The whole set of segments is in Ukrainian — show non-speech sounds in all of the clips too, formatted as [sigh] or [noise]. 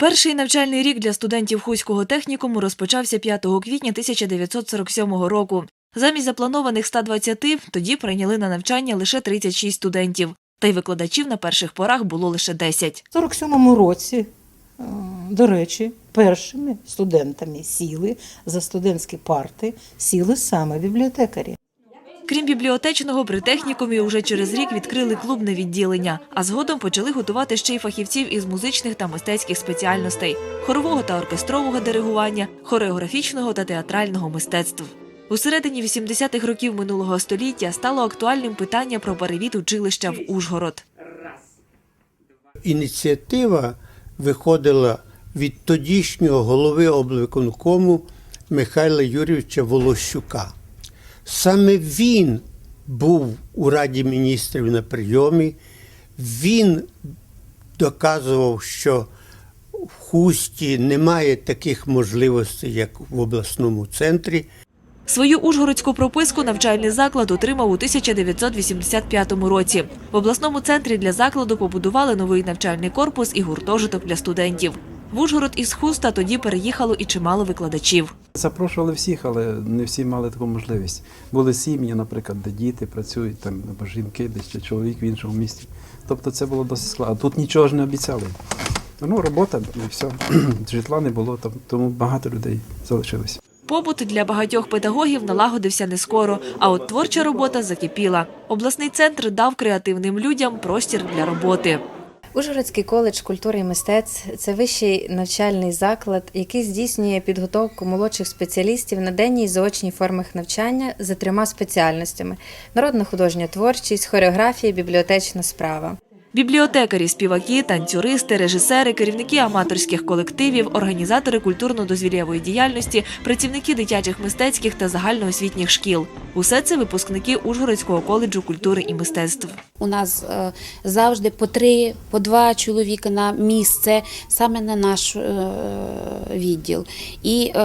Перший навчальний рік для студентів Хуського технікуму розпочався 5 квітня 1947 року. Замість запланованих 120 тоді прийняли на навчання лише 36 студентів, та й викладачів на перших порах було лише 10. У 47-му році, е, до речі, першими студентами сіли за студентські парти, сіли саме бібліотекарі. Крім бібліотечного, при технікумі уже через рік відкрили клубне відділення, а згодом почали готувати ще й фахівців із музичних та мистецьких спеціальностей, хорового та оркестрового диригування, хореографічного та театрального мистецтв. У середині 80-х років минулого століття стало актуальним питання про перевід училища в Ужгород. Ініціатива виходила від тодішнього голови облвиконкому Михайла Юрійовича Волощука. Саме він був у Раді міністрів на прийомі, він доказував, що в Хусті немає таких можливостей, як в обласному центрі. Свою ужгородську прописку навчальний заклад отримав у 1985 році. В обласному центрі для закладу побудували новий навчальний корпус і гуртожиток для студентів. В Ужгород із Хуста тоді переїхало і чимало викладачів. Запрошували всіх, але не всі мали таку можливість. Були сім'ї, наприклад, де діти працюють, там або жінки, десь чи чоловік в іншому місті. Тобто це було досить складно. Тут нічого ж не обіцяли. Ну, робота і все. [clears throat] Житла не було, там, тому багато людей залишилось. Побут для багатьох педагогів налагодився не скоро, а от творча робота закипіла. Обласний центр дав креативним людям простір для роботи. Ужгородський коледж культури і мистецтв це вищий навчальний заклад, який здійснює підготовку молодших спеціалістів на денній і заочній формах навчання за трьома спеціальностями: народна художня творчість, хореографія, бібліотечна справа. Бібліотекарі, співаки, танцюристи, режисери, керівники аматорських колективів, організатори культурно-дозвілєвої діяльності, працівники дитячих мистецьких та загальноосвітніх шкіл. Усе це випускники Ужгородського коледжу культури і мистецтв. У нас е, завжди по три, по два чоловіка на місце саме на наш е, відділ. І е,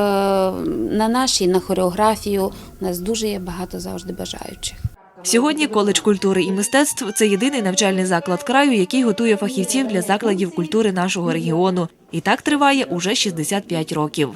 на нашій, на хореографію у нас дуже є багато завжди бажаючих. Сьогодні коледж культури і мистецтв це єдиний навчальний заклад краю, який готує фахівців для закладів культури нашого регіону. І так триває уже 65 років.